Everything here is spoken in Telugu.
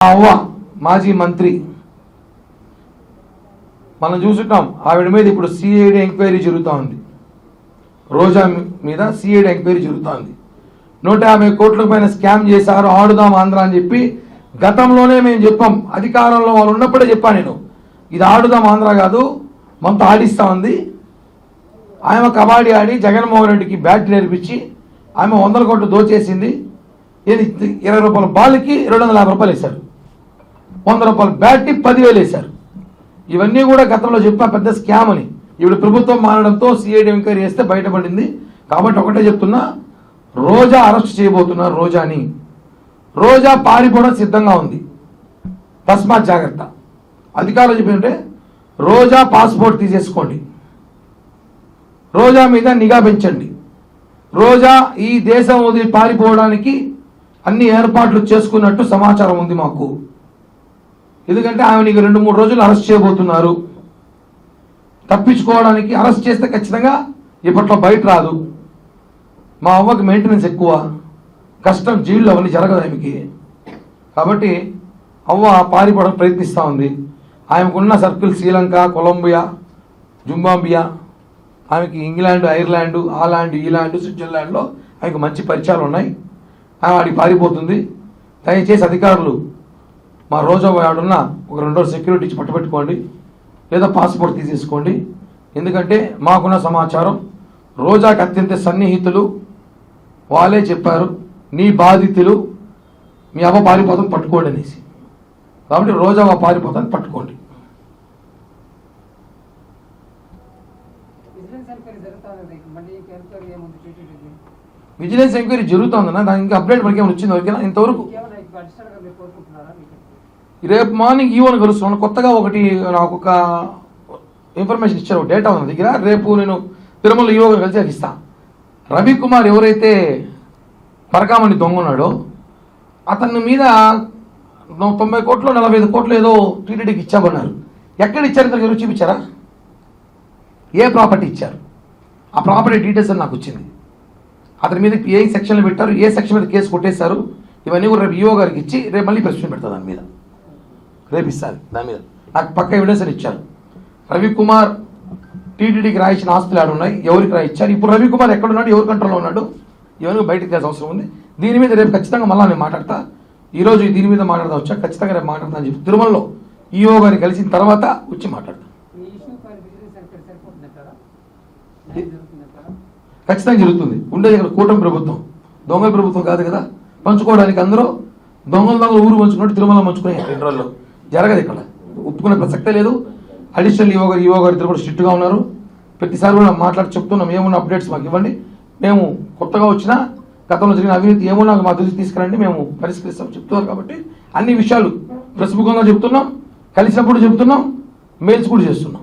అవ్వ మాజీ మంత్రి. మనం చూసుంటాం ఆవిడ మీద ఇప్పుడు సిఐడి ఎంక్వైరీ జరుగుతూ ఉంది. రోజా మీద సిఐడి ఎంక్వైరీ జరుగుతూ ఉంది. నూట యాభై కోట్ల పైన స్కామ్ చేశారు ఆడుదాం ఆంధ్ర అని చెప్పి గతంలోనే మేము చెప్పాం. అధికారంలో వాళ్ళు ఉన్నప్పుడే చెప్పాను నేను. ఇది ఆడుదాం ఆంధ్ర కాదు మనతో ఆడిస్తా ఉంది. ఆమె కబడ్డీ ఆడి జగన్మోహన్ రెడ్డికి బ్యాట్ నేర్పించి ఆమె వందల కోట్లు దోచేసింది. ఏది? ఇరవై రూపాయల బాల్కి రెండు వందల యాభై రూపాయలు వేశారు వంద రూపాయలు బ్యాట్కి పదివేలు వేశారు. ఇవన్నీ కూడా గతంలో చెప్పా పెద్ద స్కామ్ అని. ఇప్పుడు ప్రభుత్వం మారడంతో సిఐడి ఎంక్వైరీ చేస్తే బయటపడింది. కాబట్టి ఒకటే చెప్తున్నా రోజా అరెస్ట్ చేయబోతున్నారు రోజాని. రోజా పారిపోవడం సిద్ధంగా ఉంది. తస్మాత్ జాగ్రత్త. అధికారులు చెప్పినట్టే రోజా పాస్పోర్ట్ తీసేసుకోండి. రోజా మీద నిఘా పెంచండి. రోజా ఈ దేశం వదిలి పారిపోవడానికి అన్ని ఏర్పాట్లు చేసుకున్నట్టు సమాచారం ఉంది మాకు. ఎందుకంటే ఆమెను ఇక రెండు మూడు రోజులు అరెస్ట్ చేయబోతున్నారు. తప్పించుకోవడానికి అరెస్ట్ చేస్తే ఖచ్చితంగా ఇప్పట్లో బయట రాదు. మా అవ్వకి మెయింటెనెన్స్ ఎక్కువ. కష్టం జీవుల్లో అవన్నీ జరగదు ఆమెకి. కాబట్టి అవ్వ పారిపోవడం ప్రయత్నిస్తూ ఉంది. ఆమెకున్న సర్కిల్ శ్రీలంక కొలంబియా జుంబాంబియా ఆమెకి ఇంగ్లాండ్ ఐర్లాండ్ ఆలాండ్ ఈలాండ్ స్విట్జర్లాండ్లో ఆమెకు మంచి పరిచయాలు ఉన్నాయి. ఆమె ఆడికి పారిపోతుంది. దయచేసి అధికారులు మా రోజా ఆడున్న ఒక రెండు సెక్యూరిటీ ఇచ్చి పట్టుబెట్టుకోండి లేదా పాస్పోర్ట్ తీసేసుకోండి. ఎందుకంటే మాకున్న సమాచారం రోజాకి అత్యంత సన్నిహితులు వాళ్ళే చెప్పారు నీ బాధితులు మీ అవ్వ పారిపోతాం పట్టుకోండి అనేసి. కాబట్టి రోజా అవ్వ పారిపోతాను పట్టుకోండి. విజిలెన్స్ ఎంక్వైరీ జరుగుతుందన్న దానికి ఇంకా అప్డేట్ మనకి ఏమైనా వచ్చింది ఓకేనా ఇంతవరకు? రేపు మార్నింగ్ ఈవోని కలుస్తున్నాను. కొత్తగా ఒకటి నాకు ఒక ఇన్ఫర్మేషన్ ఇచ్చారు. డేటా ఉంది దగ్గర. రేపు నేను తిరుమల ఈవో కలిసి అది ఇస్తాను రవి కుమార్ ఎవరైతే పరకామణి దొంగ ఉన్నాడో అతని మీద తొంభై కోట్లు నలభై ఐదు కోట్లు ఏదో టీటీడీకి ఇచ్చామన్నారు. ఎక్కడ ఇచ్చారు? ఇంతకు ఎవరు చూపించారా ఏ ప్రాపర్టీ ఇచ్చారు? ఆ ప్రాపర్టీ డీటెయిల్స్ అని నాకు వచ్చింది. అతని మీద ఏ సెక్షన్లు పెట్టారు? ఏ సెక్షన్ మీద కేసు కొట్టేశారు? ఇవన్నీ కూడా రేపు ఈఓ గారికి ఇచ్చి రేపు మళ్ళీ ప్రశ్న పెడతా దాని మీద. రేపు ఇస్తాను దాని మీద. నాకు పక్క ఎవిడెన్స్ అని ఇచ్చారు. రవికుమార్ టీటీడీకి రాయించిన ఆస్తులు ఆడు ఉన్నాయి ఎవరికి రాయించారు? ఇప్పుడు రవికుమార్ ఎక్కడ ఉన్నాడు ఎవరి కంట్రోల్లో ఉన్నాడు? ఇవన్నీ బయటకు తెలియాల్సిన అవసరం ఉంది? దీని మీద రేపు ఖచ్చితంగా మళ్ళీ నేను మాట్లాడతా. ఈ రోజు దీని మీద మాట్లాడదా వచ్చా ఖచ్చితంగా రేపు మాట్లాడతా అని చెప్పి తిరుమలలో ఈఓ గారిని కలిసిన తర్వాత వచ్చి మాట్లాడతా. ఖచ్చితంగా జరుగుతుంది. ఉండేది ఇక్కడ కూటమి ప్రభుత్వం దొంగల ప్రభుత్వం కాదు కదా? పంచుకోవడానికి అందరూ దొంగలు దొంగలు ఊరు పంచుకున్నట్టు తిరుమల పంచుకునే రెండు రోజుల్లో జరగదు ఇక్కడ. ఒప్పుకునే ప్రసక్తే లేదు. అడిషనల్ ఈవో గారు ఈవో గారు ఇద్దరు కూడా స్ట్రిక్ట్గా ఉన్నారు. ప్రతిసారి కూడా మాట్లాడి చెప్తున్నాం ఏమున్న అప్డేట్స్ మాకు ఇవ్వండి. మేము కొత్తగా వచ్చిన గతంలో జరిగిన అవినీతి ఏమున్నా మా దృష్టి తీసుకురండి మేము పరిష్కరిస్తాం చెప్తున్నారు కాబట్టి అన్ని విషయాలు ప్రస్ముఖంగా చెప్తున్నాం కలిసినప్పుడు చెప్తున్నాం మెయిల్స్ కూడా చేస్తున్నాం.